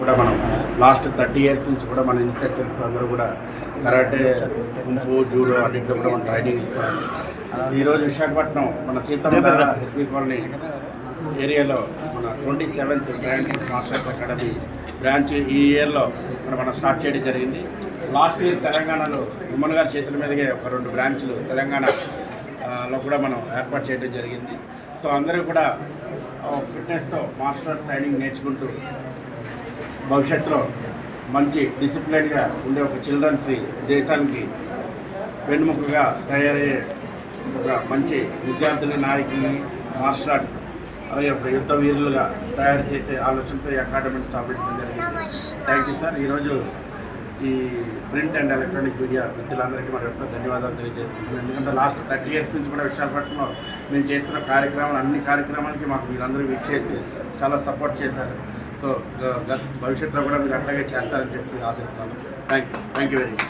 కూడా మనం last thirty years నుంచి కూడా మన ఇన్స్ట్రక్టర్స్ అందరూ కూడా కరాటే కుంఫు జూడో అన్నింటిలో కూడా మనం ట్రైనింగ్ ఇస్తున్నాం. ఈరోజు విశాఖపట్నం మన సీతమ్మ హెచ్పీ కాలనీ ఏరియాలో మన twenty seventh branch masters academy branch ఈ ఇయర్లో మనం స్టార్ట్ చేయడం జరిగింది. లాస్ట్ ఇయర్ తెలంగాణలో ఉమ్మన్ గారి చేతుల మీదుగా ఒక రెండు బ్రాంచ్లు తెలంగాణ లో కూడా మనం ఏర్పాటు చేయడం జరిగింది. సో అందరూ కూడా ఫిట్నెస్తో మాస్టర్స్ ట్రైనింగ్ నేర్చుకుంటూ భవిష్యత్తులో మంచి డిసిప్లైన్గా ఉండే ఒక చిల్డ్రన్స్ దేశానికి వెన్నుముకగా తయారయ్యే ఒక మంచి విద్యార్థుల్ని నాయకుల్ని మార్షల్ ఆర్ట్స్ అలాగే ఒక యుద్ధ వీరులుగా తయారు చేసే ఆలోచనతో ఈ అకాడమీ స్థాపించడం జరిగింది. Thank you sir. ఈరోజు ఈ ప్రింట్ అండ్ ఎలక్ట్రానిక్ మీడియా మిత్రులందరికీ మరి ఒకసారి ధన్యవాదాలు తెలియజేసుకుంటున్నాను. ఎందుకంటే లాస్ట్ థర్టీ ఇయర్స్ నుంచి కూడా విశాఖపట్నంలో మేము చేస్తున్న కార్యక్రమాలు అన్ని కార్యక్రమాలకి మాకు మీరందరూ విచ్చేసి చాలా సపోర్ట్ చేశారు. సో భవిష్యత్తులో కూడా మీరు అట్లాగే చేస్తారని చెప్పి ఆశిస్తున్నాను. Thank you thank you very much